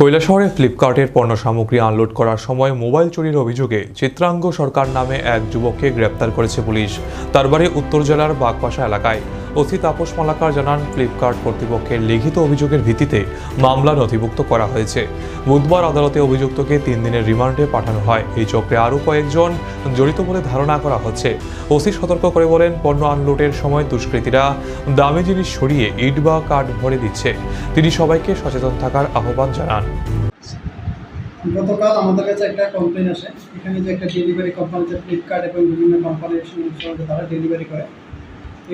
কৈলাসহরে ফ্লিপকার্টের পণ্য সামগ্রী আনলোড করার সময় মোবাইল চুরির অভিযোগে চিত্রাঙ্গ সরকার নামে এক যুবককে গ্রেপ্তার করেছে পুলিশ। তার বাড়ি উত্তর জেলার বাগপাশা এলাকায়। ওসি তাপস মালাকার জানান, ফ্লিপকার্ট কর্তৃপক্ষের লিখিত অভিযোগের ভিত্তিতে মামলা নথিভুক্ত করা হয়েছে। বুধবার আদালতে অভিযুক্তকে তিন দিনের রিমান্ডে পাঠানো হয়। এই চক্রে আরও কয়েকজন জড়িত বলে ধারণা করা হচ্ছে। ওসি সতর্ক করে বলেন, পণ্য আনলোডের সময় দুষ্কৃতীরা দামি জিনিস সরিয়ে ইট বা কাঠ ভরে দিচ্ছে। তিনি সবাইকে সচেতন থাকার আহ্বান জানান। গতকাল আমাদের কাছে একটা কমপ্লেন আসে। এখানে যে একটা ডেলিভারি কোম্পানি যে ফ্লিপকার্ট এবং বিভিন্ন কোম্পানির সঙ্গে তারা ডেলিভারি করে।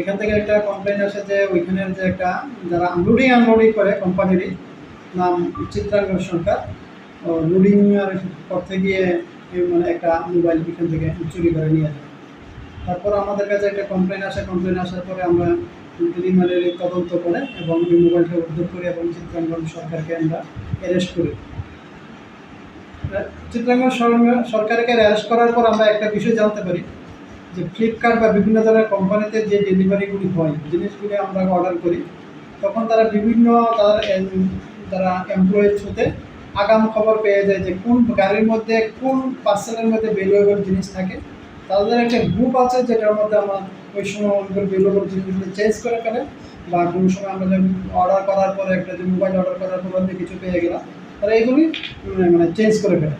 এখান থেকে একটা কমপ্লেন আসে যে ওইখানের যে একটা, যারা লোডিং আনলোডিং করে কোম্পানিরই নাম চিত্রাঙ্গন সরকার। লোডিং করতে গিয়ে মানে একটা মোবাইল এখান থেকে চুরি করে নিয়ে যায়। তারপর আমাদের কাছে একটা কমপ্লেন আসে কমপ্লেন আসার পরে আমরা প্রিলিমিনারি তদন্ত করে এবং এই মোবাইলটা উদ্ধার করি এবং চিত্রাঙ্গন সরকারকে আমরা অ্যারেস্ট করি। চিত্রাঙ্গন সরকারকে অ্যারেস্ট করার পর আমরা একটা বিষয় জানতে পারি। যে ফ্লিপকার্ট বা বিভিন্ন ধরনের কোম্পানিতে যে ডেলিভারিগুলি হয় জিনিসগুলি আমরা অর্ডার করি, তখন তারা বিভিন্ন তার তারা যারা এমপ্লয়িজ হতে আগাম খবর পেয়ে যায় যে কোন গাড়ির মধ্যে কোন পার্সেলের মধ্যে ভ্যালুয়েবল জিনিস থাকে। তাদের একটা গ্রুপ আছে যেটার মধ্যে আমরা ওই সময় আমাদের ভ্যালুয়েবল জিনিসগুলো চেঞ্জ করে ফেলে বা কোনো সময় আমরা যখন অর্ডার করার পরে একটা যে মোবাইল অর্ডার করার পর কিছু পেয়ে গেলাম, তারা এগুলি মানে চেঞ্জ করে ফেলে।